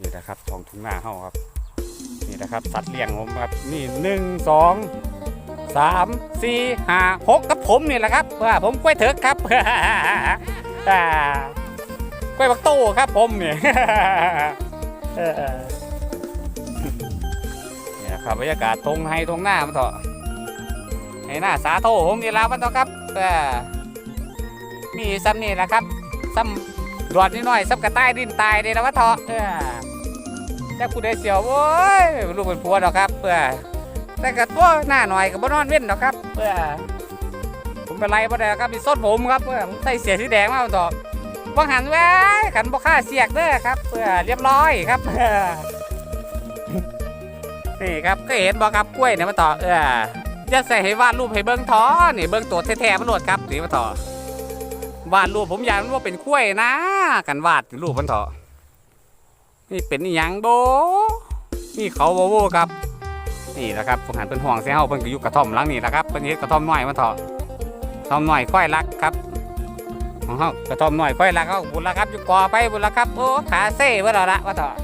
นี่นะครับทองทุ่งนาเฮาครับ นี่นะครับสัตว์เลี้ยงผมครับนี่หนึ่งสองสามสี่ห้าหกกับผมนี่แหละครับว่าผมกล้วยเถิกครับกล้วยบักโต้ครับผมเนี่ยเนี่ยครับบรรยากาศทงไฮทงหน้ามันเถอะไห้หน้าสาโทผมนี่ละมันเถอะครับมีซ้ำนี่แหละครับซ้ำ ดวดนิดหน่อยซ้ำกระต่ายดินตายนี่ละมันเถอะเออแต่ผู้ใดเสียวโว้ยลูกเป็นผัวดอกครับเพื่อแต่ก็ตัวหน้าหน่อยก็บ่นอนเว้นดอกครับเพื่อผมเป็นไรบ่ได้ครับมีส้นผมครับเพื่อผมใส่เสียสีแดงมาต่อว่างหันไว้ขันบ่ค่าเสียกเด้อครับเพื่อเรียบร้อยครับนี่ครับก็เห็นบ่ครับกล้วยเนี่ยมาต่อเออจะใส่ให้วาดรูปให้เบิ้งท้อนี่เบิ้งตัวแท้ๆมันโหลดครับนี่มาต่อ วาดรูปผมอยากมันว่าเป็นกล้วยนะ กันวาดรูปมันเถอะนี่เป็นอหยังโบนี่เขาโบโบครับ นี่แหละครับผมหันเป็นห่วงเสียเฮาเพิ่นก็อยู่กระท่อมหลังนี่แหละครับเพิ่นเฮ็ดกระท่อมน้อยมาเถอะกระท่อมน้อยค่อยรักครับของเฮากระท่อมน้อยค่อยรักเฮาบุญละครับอยู่กอไปบุญละครับโอ้ขาเซ่เบ่ดอกละว่าเถอะ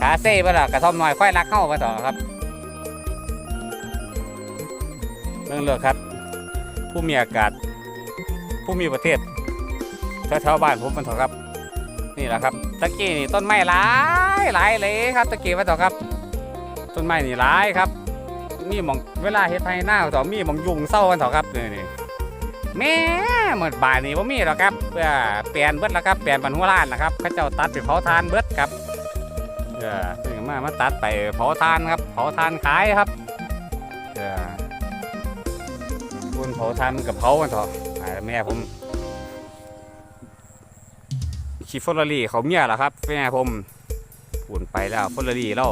ขาเซ่เบ่ดอกกระท่อมน้อยค่อยรักเฮาว่าเถอะครับเรื่องเลือกครับ ผู้มีอากาศ ผู้มีประเทศแถวๆบ้านผมมันเถอะครับ นี่แหละครับตะกี้นี่ต้นไม้หลายหลายเลยครับตะกี้ว่าต่อะครับ ต้นไม้นี่หลายครับ มีมองเวลาเฮ็ดไทยหน้าต่อมีมองยุงเศร้ากันต่อะครับนี่นี่แม่หมดบ่ายนี่บ่มีหรอกครับเพื่อเปลี่ยนเบิดแล้วครับเปลี่ยนบรรหัวล้านนะครับเขาเจ้าตัดไปเผาทานเบิดครับเออเพิ่งมามาตัดไปเผาทานครับ เผาทานขายครับเออคุณเผาทานกับเผากันเถอะ แม่ผมขี่ฟอร์รารี่เขาเมียเหรอครับแม่ผมพูนไปแล้วฟอร์รารี่เรา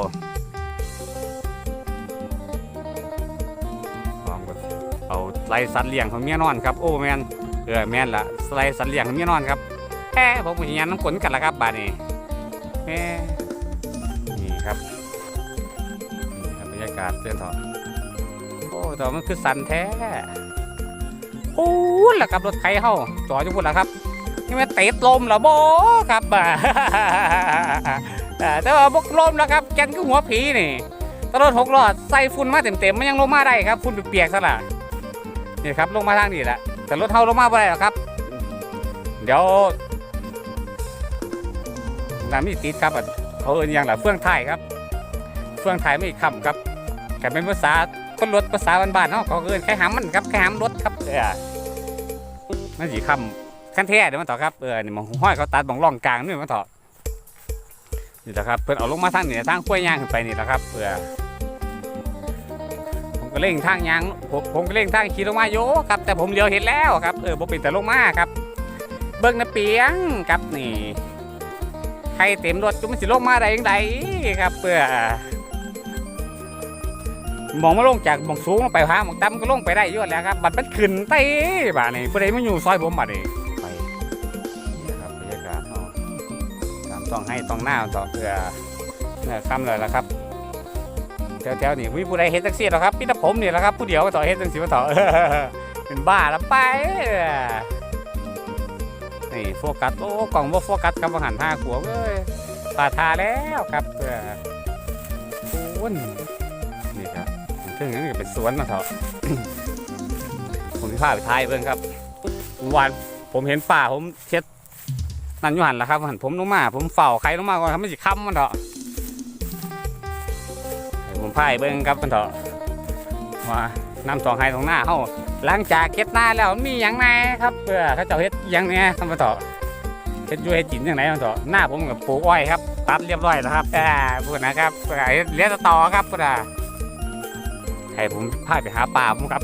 ลองเอาไล่สัตว์เลี้ยงของเมียนอนครับโอ้แมนเออแมนละไล่สัตว์เลี้ยงของเมียนอนครับแค่ผมเห็นยันน้ำขนกันละครับบ้าดนี้แม่นี่ครับนี่ครับบรรยากาศเตือนถอะโอ้แต่มันคือสันแท้ โอ้ล่ะครับรถไถเฮาจอดอยู่พุ่นละครับนี่มันติดลมเหรอโบครับแต่ว่าบกลมแล้วครับแกนก็หัวผีนี่ตลอดหกล้อใส่ฝุ่นมาเต็มๆมันยังลงมาได้ครับฝุ่นเปียกๆซะละนี่ครับลงมาทางนี้แหละแต่รถเท่าลงมาไม่ได้หรอกครับ เดี๋ยวน้ำนี่ติดครับเขาเอินยังล่ะเฟื่องไทยครับ เฟื่องไทยไม่คำครับแต่เป็นภาษา คนรถภาษาบ้านๆเนาะเขาเอินแค่หำมันครับแค่หำรถครับเออนั่นสีคำขั้นแท้เดี๋ยวมันต่อครับเออนี่มองห้อยเขาตัดมองร่องกลางนี่มันต่อนี่แหละครับเพิ่นเอาลงมาทางนี่ทางขั้วยยางขึ้นไปนี่แหละครับเออผมก็เร่งทางยางผมผมก็เร่งทางขี่ลงมาโยครับ แต่ผมเลี้ยวเห็นแล้วครับเออผมเป็นแต่ลงมาครับ เบิ้งนะเปียงครับนี่ใครเต็มรถจุมันสิลงมาได้ยังไงครับเพื่อ มองมาลงจากมองสูงลงไปหามองต่ำก็ลงไปได้ยุ่นแล้วครับบัดมันขึ้นไปบ่านี่ผู้ใดไมาอยู่ซอยผมบัดนี้ไปนี่ครับบรรยากาศเนาะตามต้องให้ต้องหน้าต่อเพื่อเนี่ยคำเลยละครับแถวๆนี่วิผู้ใดเห็นแท็กซี่หรอครับพี่ตะผมนี่แหละครับผู้เดียวต่อเห็นจังสิมาต่อเป็นบ้าละไปนี่โฟกัสโอ้กล่องว่าโฟกัสครับหารห้าขวบเอ้ยปาทาแล้วครับเพื่อโอ้ ครับถึงนั้นก็เป็นสวนมาเถอะผมพาไปทายเบิ่งครับวานผมเห็นป่าผมเช็ดนั่นอยู่หันแหละครับหันผมลงมา ผมเฝ้าใครลงมาก่อนครับไม่สิค้ำมันเถอะผมพายเบิ้งครับมันเถอะว่าน้ำสองไฮตรงหน้าเขาหลังจากเฮ็ดหน้าแล้วมีอย่างไรครับเพื่อเขาเจะเฮ็ดอยังเนี้ยครับมันเถอะเฮ็ดยูเฮ็ดจินอย่างไรมันเถอะหน้าผมกับปลูกอ้อยครับตัดเรียบร้อยแล้วครับอ่าพูดนะครับเพื่อให้เลี้ยงต่อครับพูดอะ ให้ผมพาไปหาป่าผมครับ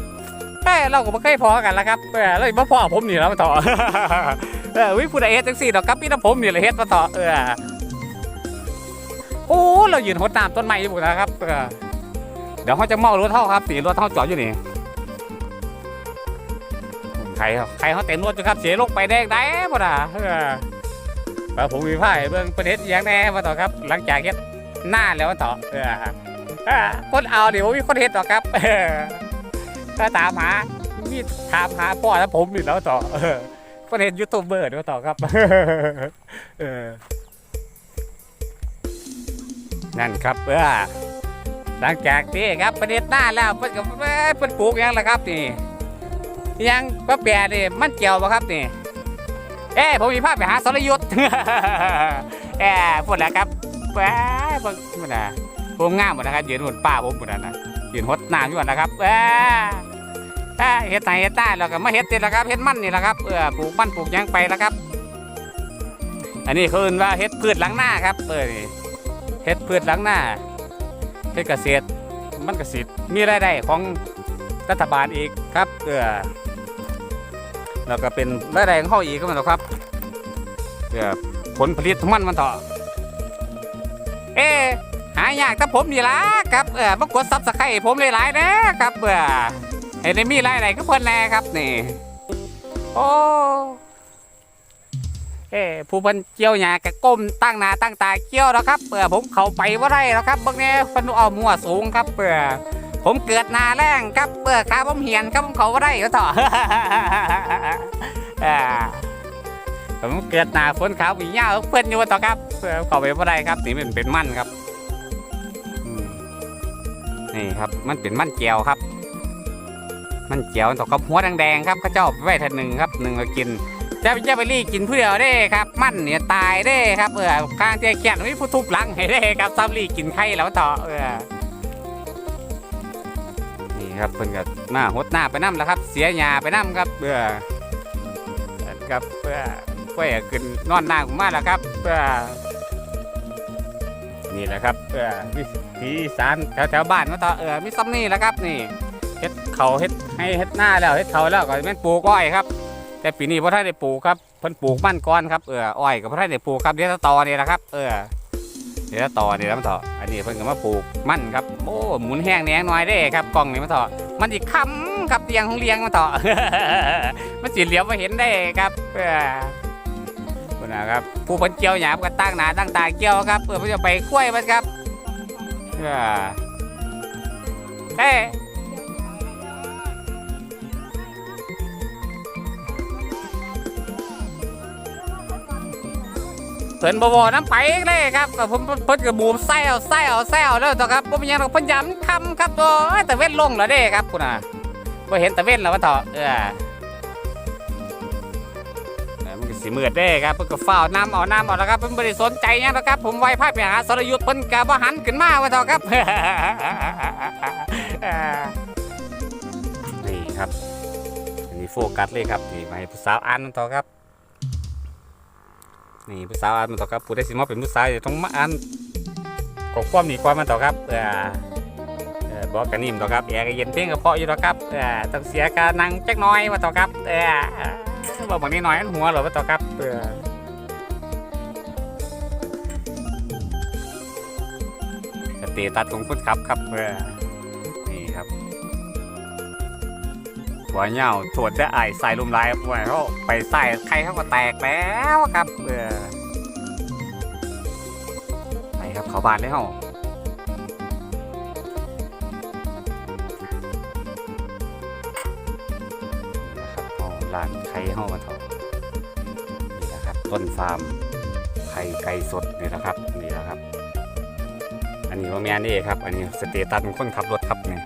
เอ้ยเราก็ไม่เคยพอกันแล้วครับเออเราไม่พอผมนี่แล้วมาต่อเออวิผู้ใดเฮ็ดจังสี่ดอกครับพี่น้ำผมนี่แหละเฮ็ดมาต่อเออโอ้เรายืนหดน้ำต้นไม้อยู่นะครับเออเดี๋ยวเขาจะเมารถเท่าครับสีรถเท่าจอดอยู่นี่ใครใครเขาเต็มรถอยู่ครับเสียลงไปแดงได้บ่ด่าเออแล้วผมมีผ้าเบิ่งประเทศอย่างแน่มาต่อครับ หลังจากเฮ็ดหน้าแล้วมาต่อเออ คนเอาเดี๋ยวมีคนเฮ็ดต่อครับถ้าถามหามีถามหาพ่อแล้วผมนี่แล้วต่อเออประเด็นยูทูบเบอร์ด้วยต่อครับนั่นครับเออหลังจากที่ครับประเด็นหน้าแล้วเพิ่นก็เอ้ยเพิ่นปลูกยังล่ะครับนี่ยังป้าแปรนี่มันเกี่ยวบ่ครับนี่เอ้ผมมีภาพไปหาสรยุทธ์เอ้พูดแล้วครับแหว้เบิ่งมันน่ะ ผมงามหมดนะครับยืนบนป้าผมหมดนะยืนหดน้ำอยู่นั่นนะครับเออเฮ็ดไหเฮ็ดใต้แล้วก็มาเฮ็ดนี่แหละครับเฮ็ดมันนี่แหละครับเออปลูกมันปลูกยังไปแล้วครับ อันนี้เขาเรียกว่าเฮ็ดพืชหลังหน้าครับเออเฮ็ดพืชหลังหน้าเฮ็ดเกษตรมันเกษตรมีรายได้ของรัฐบาลอีกครับเออแล้วก็เป็นรายได้ของเขาอีกก็มันต่อครับเออผลผลิตมันมันต่อเอ๊ายากแต่ผมนี่ล่ะครับเออมากดซับสไครต์ผมหลายๆนะครับเออเห็นมีรายได้ก็เพิ่นแน่ครับนี่โอ้เอ้ผู้พิ่นเกี่ยวหญ้ากะก้มตั้งหน้าตั้งตาเกี่ยวแล้วครับเปื่อผมเข้าไปว่าได้แล้วครับเบิ่งแน่เพิ่นเอามัวสูงครับเปื่อผมเกิดนาแรงครับเปื่อขาผมเหียนครับผมเขาว่าได้ก็ต่ออ่าผมเกิดหนาฝนขาวมีเหย้าเพิ่อนอยู่ว่าต่อครับเข้าไปว่าได้ครับนี่มันเป็นมันครับ นี่ครับมันเป็นมันเจียวครับ มันเจียวต่อกับหัวแดงๆครับเขาเจ้าไปไว้ท่านหนึ่งครับหนึ่งก็กินจะจะไปรีกินผู้เดียวได้ครับ มันเนี่ยตายได้ครับเออข้างเตียเขียนไม่ผู้ทุบหลังให้ได้ครับซ้ำรีกินไข่แล้วต่อเออนี่ครับเพิ่นก็มาหดหน้าไปน้ำแล้วครับ เสียหญ้าไปน้ำครับเออครับเพื่อเพื่อขึ้นนอนหน้าผมมาแล้วครับเพื่อนี่แหละครับเออ วิถีอีสารแถวแถวบ้านมาต่อเออมีซ้ำนี่แหละครับนี่เฮ็ดเขาเฮ็ดให้เฮ็ดหน้าแล้วเฮ็ดเขาแล้วก็แม่นปลูกอ้อยครับ แต่ปีนี้พ่อท่านได้ปลูกครับเพิ่นปลูกมันก้อนครับเอออ้อยกับพ่อท่านได้ปลูกครับเดี๋ยวจะต่อนี่แหละครับ เออเดี๋ยวจะต่อนี่แล้วมันต่ออันนี้เพิ่นก็มาปลูกมันครับโอ้หมุนแห้งแหนงน่อยได้ครับกล้องนี่มันต่อมันอีกคำครับเตียงของเลี้ยงมันต่อมันสิเหลียวมาเห็นได้ครับเออนะครับผู้เพิ่นเกี่ยวหยามก็ตั้งหนาตั้งตาเกี่ยวครับเพื่อเพิ่นจะไปกล้วยมันครับ เออเอ้เพิ่นบ่บ่น้ำไปเลยครับก็ผมเพิ่นก็บูมไส้เอาไส้เอาไส้เอาแล้วต่อครับบ่มีหยังเพิ่นย้ำคำครับตัวแต่เว้นลงแล้วเด้ครับคุณน่ะบ่เห็นแต่เว้นแล้วว่าเถอะเออ สิมืดเด้ครับเพิ่นก็ฟ้าน้ำเอาน้ำเอาแล้วครับเพิ่นบ่ได้สนใจหยังหรอกครับ ผมไว้พาไปหาสรยุทธ์เพิ่นก็บ่หันขึ้นมาว่าเถอะครับนี่ครับอันนี้โฟกัสเลยครับนี่มาให้ผู้สาวอ่านมันต่อครับ นี่ผู้สาวอ่านมันต่อครับผู้ได้สิมาเป็นผู้สาวต้องมาอ่านกบความหนีความมันต่อครับเออบอกกันนิ่มต่อครับแอร์เย็นเพียงก็เพาะอยู่ต่อครับเออต้องเสียการนั่งจักน้อยมาต่อครับเออ บอกบางนี้น้อยอันหัวเหรอมาต่อครับเออสเตตัสของคุณครับครับเออนี่ครับหัวเหี่ย้าถวดได้ไอายใส่ลุมลายหัวเขาไปใส่ใครเขาก็แตกแล้วครับเออไปครับเขาบานเลย เฮานไข่เฮามาเถอนี่นะครับ ต้นฟาร์มไข่ไก่สดนี่นะครับนี่นะครับ อันนี้ว่าแม่นี่ครับ อันนี้สเตตัสของคนขับรถครับนี่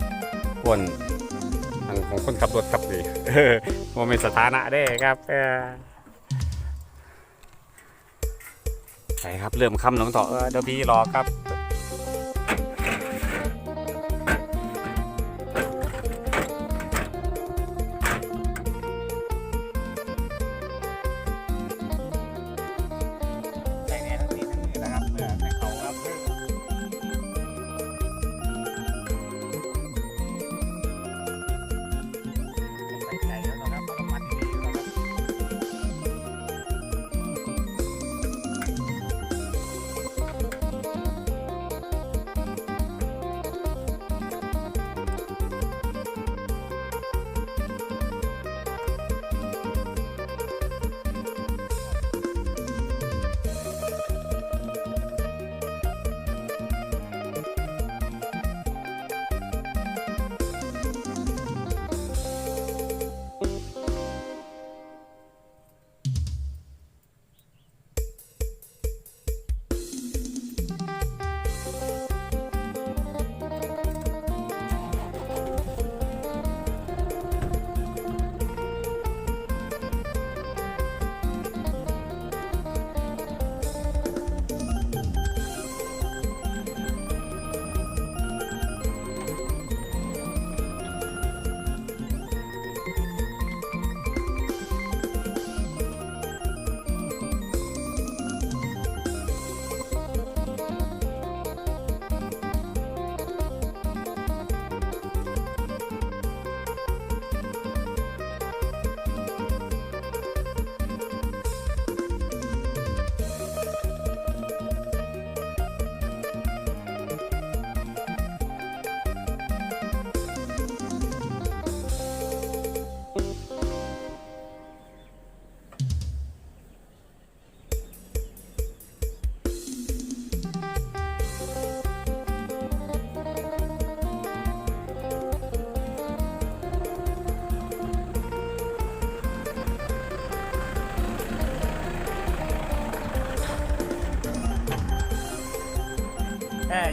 คนอันของคนขับรถครับนี่ว่าเป็นสถานะได้ครับใช่ครับเริ่มคำหลวงต่อเดี๋ยวพี่รอครับ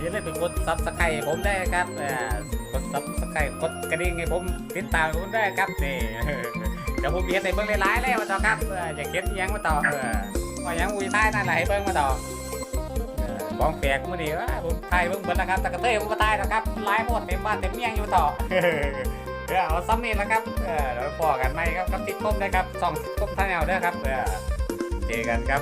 อย่าลืมไปกดซับสไครต์ผมได้ครับกดซับสไครต์กดกระดิ่งให้ผมติดตามผมได้ครับนี่เดี๋ยวผมเบียดในเบิ้องหลายๆแล้วมาต่อครับอออยากเก็บอิหยังมาต่อเออว่ายังอุ้ยท้นั่นแหละให้เบิ้องมาต่อเอองแปลกมื้อนี้ว่าผมทายเบิ้องบิ้งนะครับแต่กระเทยผมก็ตายแล้วครับหลายหมดเต็มบ้านเต็มเมียงอยู่ต่อเออเอาซ้ำนี่แล้วครับเออเดี๋ยวพอกันไหมครับกับติดคมนะครับสองติดคมท่านแนวเด้อครับเออเจอกันครับ